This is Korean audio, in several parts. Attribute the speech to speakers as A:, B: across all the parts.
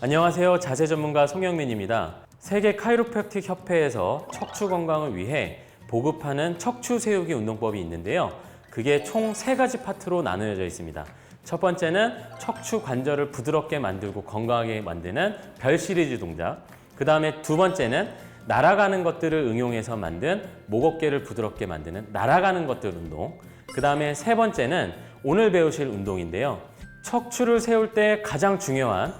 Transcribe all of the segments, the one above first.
A: 안녕하세요. 자세 전문가 송영민입니다. 세계 카이로프랙틱 협회에서 척추 건강을 위해 보급하는 척추 세우기 운동법이 있는데요. 그게 총 세 가지 파트로 나누어져 있습니다. 첫 번째는 척추 관절을 부드럽게 만들고 건강하게 만드는 별 시리즈 동작. 그 다음에 두 번째는 날아가는 것들을 응용해서 만든 목 어깨를 부드럽게 만드는 날아가는 것들 운동. 그 다음에 세 번째는 오늘 배우실 운동인데요. 척추를 세울 때 가장 중요한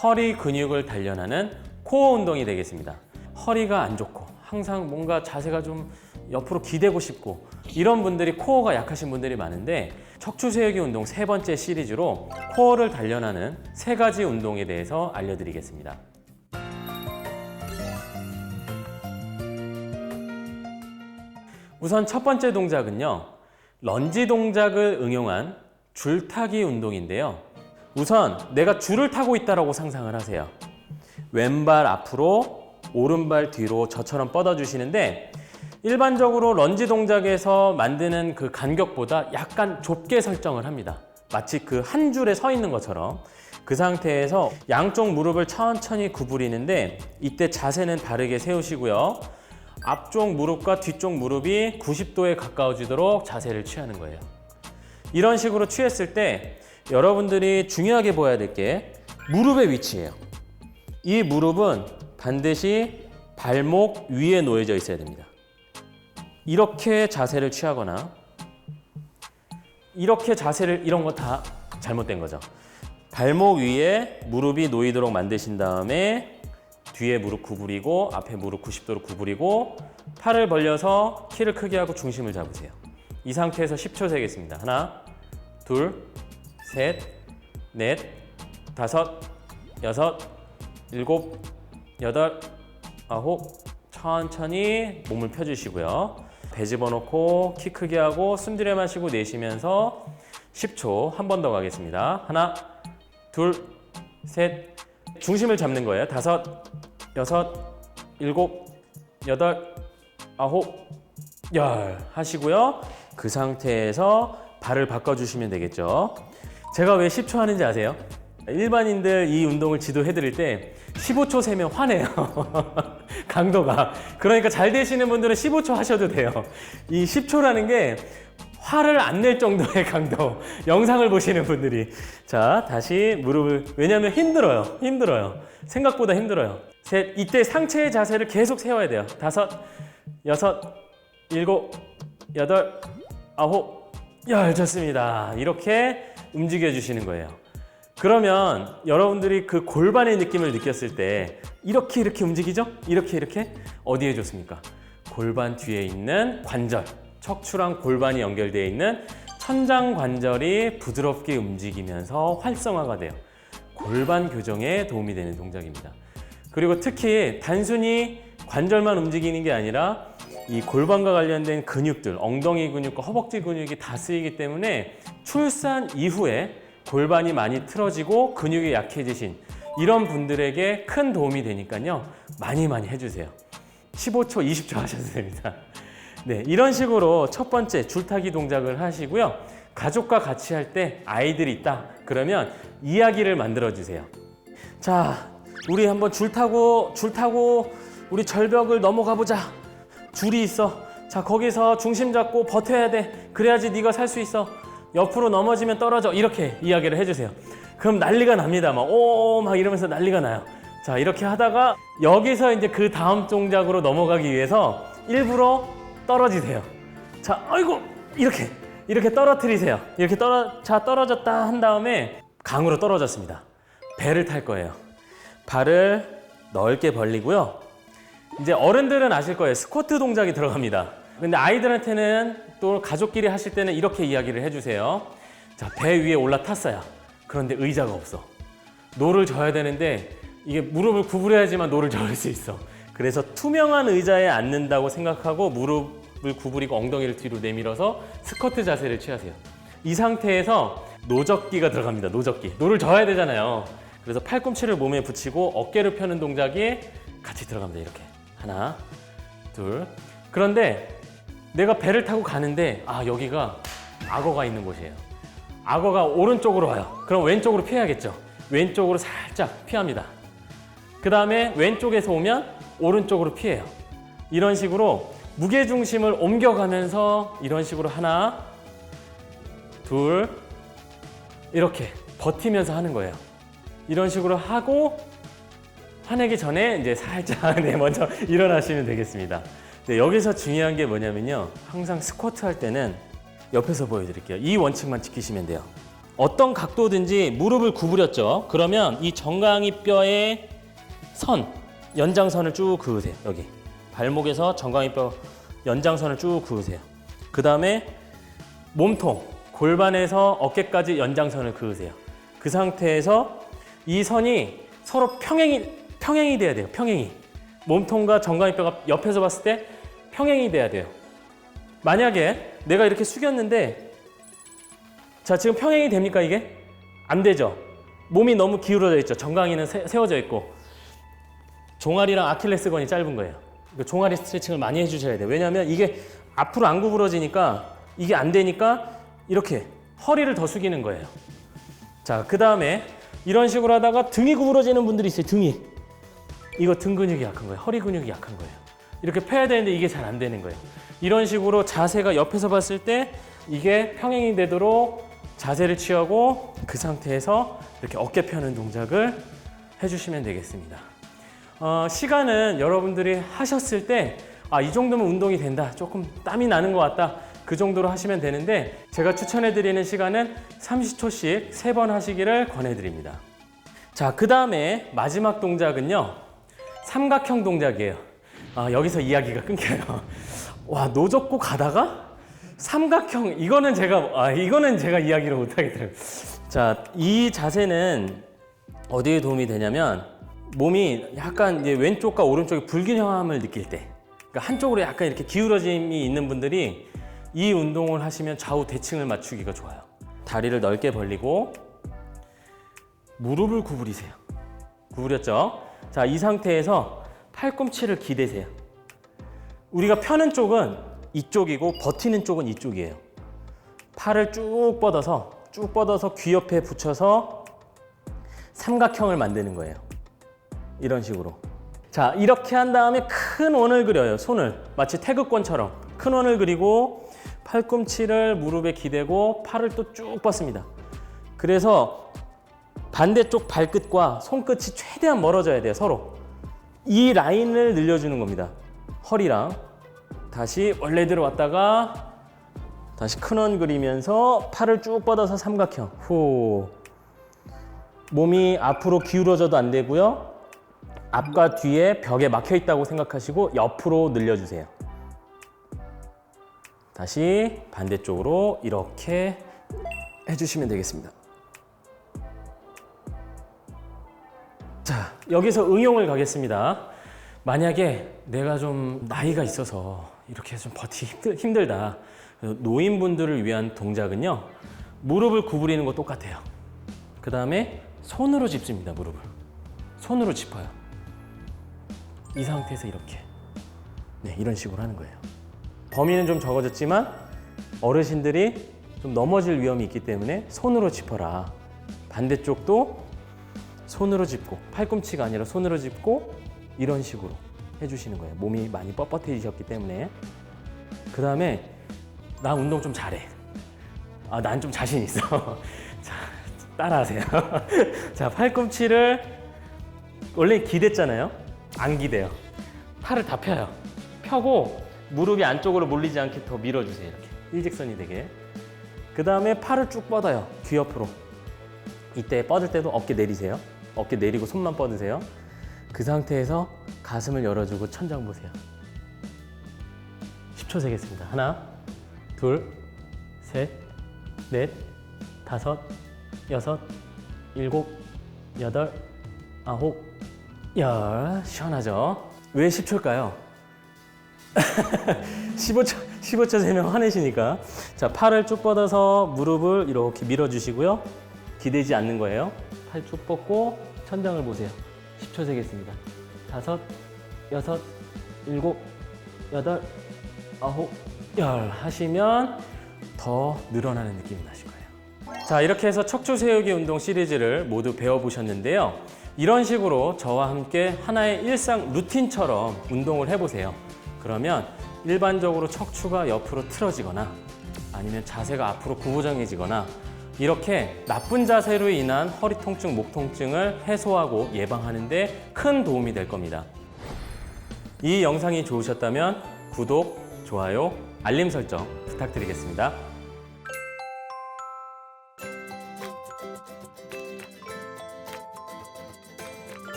A: 허리 근육을 단련하는 코어 운동이 되겠습니다. 허리가 안 좋고 항상 뭔가 자세가 좀 옆으로 기대고 싶고 이런 분들이 코어가 약하신 분들이 많은데 척추 세우기 운동 세 번째 시리즈로 코어를 단련하는 세 가지 운동에 대해서 알려드리겠습니다. 우선 첫 번째 동작은요. 런지 동작을 응용한 줄타기 운동인데요. 우선 내가 줄을 타고 있다라고 상상을 하세요. 왼발 앞으로 오른발 뒤로 저처럼 뻗어 주시는데 일반적으로 런지 동작에서 만드는 그 간격보다 약간 좁게 설정을 합니다. 마치 그 한 줄에 서 있는 것처럼 그 상태에서 양쪽 무릎을 천천히 구부리는데 이때 자세는 바르게 세우시고요. 앞쪽 무릎과 뒤쪽 무릎이 90도에 가까워지도록 자세를 취하는 거예요. 이런 식으로 취했을 때 여러분들이 중요하게 보아야 될 게 무릎의 위치예요. 이 무릎은 반드시 발목 위에 놓여져 있어야 됩니다. 이렇게 자세를 취하거나 이렇게 자세를 이런 거 다 잘못된 거죠. 발목 위에 무릎이 놓이도록 만드신 다음에 뒤에 무릎 구부리고 앞에 무릎 90도로 구부리고 팔을 벌려서 키를 크게 하고 중심을 잡으세요. 이 상태에서 10초 세겠습니다. 하나, 둘, 셋, 넷, 다섯, 여섯, 일곱, 여덟, 아홉. 천천히 몸을 펴주시고요. 배 집어넣고 키 크게 하고 숨 들여 마시고 내쉬면서 10초 한 번 더 가겠습니다. 하나, 둘, 셋. 중심을 잡는 거예요. 다섯, 여섯, 일곱, 여덟, 아홉, 열 하시고요. 그 상태에서 발을 바꿔주시면 되겠죠. 제가 왜 10초 하는지 아세요? 일반인들 이 운동을 지도해 드릴 때 15초 세면 화내요. 강도가. 그러니까 잘 되시는 분들은 15초 하셔도 돼요. 이 10초라는 게 화를 안 낼 정도의 강도. 영상을 보시는 분들이. 자, 다시 무릎을. 왜냐면 힘들어요. 힘들어요. 생각보다 힘들어요. 셋. 이때 상체의 자세를 계속 세워야 돼요. 다섯, 여섯, 일곱, 여덟, 아홉, 열. 좋습니다. 이렇게 움직여 주시는 거예요. 그러면 여러분들이 그 골반의 느낌을 느꼈을 때 이렇게 이렇게 움직이죠? 이렇게 이렇게 어디에 좋습니까? 골반 뒤에 있는 관절, 척추랑 골반이 연결되어 있는 천장 관절이 부드럽게 움직이면서 활성화가 돼요. 골반 교정에 도움이 되는 동작입니다. 그리고 특히 단순히 관절만 움직이는 게 아니라 이 골반과 관련된 근육들, 엉덩이 근육과 허벅지 근육이 다 쓰이기 때문에 출산 이후에 골반이 많이 틀어지고 근육이 약해지신 이런 분들에게 큰 도움이 되니까요. 많이 많이 해주세요. 15초, 20초 하셔도 됩니다. 네, 이런 식으로 첫 번째 줄타기 동작을 하시고요. 가족과 같이 할 때 아이들이 있다. 그러면 이야기를 만들어 주세요. 자, 우리 한번 줄 타고 줄 타고 우리 절벽을 넘어가 보자. 줄이 있어. 자, 거기서 중심 잡고 버텨야 돼. 그래야지 네가 살 수 있어. 옆으로 넘어지면 떨어져. 이렇게 이야기를 해주세요. 그럼 난리가 납니다. 막, 오, 막 이러면서 난리가 나요. 자, 이렇게 하다가 여기서 이제 그 다음 동작으로 넘어가기 위해서 일부러 떨어지세요. 자, 아이고, 이렇게, 이렇게 떨어뜨리세요. 이렇게 떨어, 자, 떨어졌다 한 다음에 강으로 떨어졌습니다. 배를 탈 거예요. 발을 넓게 벌리고요. 이제 어른들은 아실 거예요. 스쿼트 동작이 들어갑니다. 근데 아이들한테는 또 가족끼리 하실 때는 이렇게 이야기를 해주세요. 자, 배 위에 올라탔어요. 그런데 의자가 없어. 노를 져야 되는데 이게 무릎을 구부려야지만 노를 저을 수 있어. 그래서 투명한 의자에 앉는다고 생각하고 무릎을 구부리고 엉덩이를 뒤로 내밀어서 스쿼트 자세를 취하세요. 이 상태에서 노젓기가 들어갑니다. 노젓기. 노를 져야 되잖아요. 그래서 팔꿈치를 몸에 붙이고 어깨를 펴는 동작이 같이 들어갑니다. 이렇게. 하나, 둘. 그런데 내가 배를 타고 가는데 아 여기가 악어가 있는 곳이에요. 악어가 오른쪽으로 와요. 그럼 왼쪽으로 피해야겠죠. 왼쪽으로 살짝 피합니다. 그 다음에 왼쪽에서 오면 오른쪽으로 피해요. 이런 식으로 무게 중심을 옮겨가면서 이런 식으로 하나, 둘, 이렇게 버티면서 하는 거예요. 이런 식으로 하고 화내기 전에 이제 살짝 네, 먼저 일어나시면 되겠습니다. 네, 여기서 중요한 게 뭐냐면요. 항상 스쿼트 할 때는 옆에서 보여드릴게요. 이 원칙만 지키시면 돼요. 어떤 각도든지 무릎을 구부렸죠. 그러면 이 정강이 뼈의 선, 연장선을 쭉 그으세요. 여기. 발목에서 정강이 뼈 연장선을 쭉 그으세요. 그 다음에 몸통, 골반에서 어깨까지 연장선을 그으세요. 그 상태에서 이 선이 서로 평행이, 평행이 돼야 돼요. 평행이. 몸통과 정강이 뼈가 옆에서 봤을 때 평행이 돼야 돼요. 만약에 내가 이렇게 숙였는데 자 지금 평행이 됩니까 이게? 안 되죠. 몸이 너무 기울어져 있죠. 정강이는 세, 세워져 있고 종아리랑 아킬레스건이 짧은 거예요. 그 종아리 스트레칭을 많이 해주셔야 돼요. 왜냐하면 이게 앞으로 안 구부러지니까 이게 안 되니까 이렇게 허리를 더 숙이는 거예요. 자, 그 다음에 이런 식으로 하다가 등이 구부러지는 분들이 있어요. 등이. 이거 등 근육이 약한 거예요. 허리 근육이 약한 거예요. 이렇게 펴야 되는데 이게 잘 안 되는 거예요. 이런 식으로 자세가 옆에서 봤을 때 이게 평행이 되도록 자세를 취하고 그 상태에서 이렇게 어깨 펴는 동작을 해주시면 되겠습니다. 어, 시간은 여러분들이 하셨을 때, 아, 이 정도면 운동이 된다. 조금 땀이 나는 것 같다. 그 정도로 하시면 되는데, 제가 추천해드리는 시간은 30초씩 3번 하시기를 권해드립니다. 자, 그 다음에 마지막 동작은요, 삼각형 동작이에요. 아, 여기서 이야기가 끊겨요. 와, 노젓고 가다가 삼각형, 이거는 제가, 아, 이거는 제가 이야기를 못하겠더라고요. 자, 이 자세는 어디에 도움이 되냐면, 몸이 약간 이제 왼쪽과 오른쪽의 불균형함을 느낄 때, 그러니까 한쪽으로 약간 이렇게 기울어짐이 있는 분들이 이 운동을 하시면 좌우 대칭을 맞추기가 좋아요. 다리를 넓게 벌리고 무릎을 구부리세요. 구부렸죠? 자, 이 상태에서 팔꿈치를 기대세요. 우리가 펴는 쪽은 이쪽이고 버티는 쪽은 이쪽이에요. 팔을 쭉 뻗어서 쭉 뻗어서 귀 옆에 붙여서 삼각형을 만드는 거예요. 이런 식으로. 자, 이렇게 한 다음에 큰 원을 그려요. 손을. 마치 태극권처럼. 큰 원을 그리고 팔꿈치를 무릎에 기대고 팔을 또 쭉 뻗습니다. 그래서 반대쪽 발끝과 손끝이 최대한 멀어져야 돼요, 서로. 이 라인을 늘려주는 겁니다. 허리랑. 다시 원래대로 왔다가 다시 큰원 그리면서 팔을 쭉 뻗어서 삼각형. 후. 몸이 앞으로 기울어져도 안 되고요. 앞과 뒤에 벽에 막혀 있다고 생각하시고 옆으로 늘려주세요. 다시 반대쪽으로 이렇게 해주시면 되겠습니다. 여기서 응용을 가겠습니다. 만약에 내가 좀 나이가 있어서 이렇게 좀 버티기 힘들, 힘들다. 노인분들을 위한 동작은요. 무릎을 구부리는 거 똑같아요. 그 다음에 손으로 짚습니다, 무릎을. 손으로 짚어요. 이 상태에서 이렇게. 네, 이런 식으로 하는 거예요. 범위는 좀 적어졌지만 어르신들이 좀 넘어질 위험이 있기 때문에 손으로 짚어라. 반대쪽도 손으로 짚고 팔꿈치가 아니라 손으로 짚고 이런 식으로 해주시는 거예요. 몸이 많이 뻣뻣해지셨기 때문에. 그 다음에 나 운동 좀 잘해. 아, 난 좀 자신 있어. 자, 따라하세요. 자, 팔꿈치를 원래 기댔잖아요. 안 기대요. 팔을 다 펴요. 펴고 무릎이 안쪽으로 몰리지 않게 더 밀어주세요. 이렇게 일직선이 되게. 그 다음에 팔을 쭉 뻗어요. 귀 옆으로. 이때 뻗을 때도 어깨 내리세요. 어깨 내리고 손만 뻗으세요. 그 상태에서 가슴을 열어주고 천장 보세요. 10초 세겠습니다. 하나, 둘, 셋, 넷, 다섯, 여섯, 일곱, 여덟, 아홉, 열. 시원하죠? 왜 10초일까요? 15초, 15초 세면 화내시니까. 자, 팔을 쭉 뻗어서 무릎을 이렇게 밀어주시고요. 기대지 않는 거예요. 팔 쭉 뻗고 천장을 보세요. 10초 세겠습니다. 다섯, 여섯, 일곱, 여덟, 아홉, 열 하시면 더 늘어나는 느낌이 나실 거예요. 자, 이렇게 해서 척추 세우기 운동 시리즈를 모두 배워보셨는데요. 이런 식으로 저와 함께 하나의 일상 루틴처럼 운동을 해보세요. 그러면 일반적으로 척추가 옆으로 틀어지거나 아니면 자세가 앞으로 구부정해지거나 이렇게 나쁜 자세로 인한 허리 통증, 목 통증을 해소하고 예방하는 데 큰 도움이 될 겁니다. 이 영상이 좋으셨다면 구독, 좋아요, 알림 설정 부탁드리겠습니다.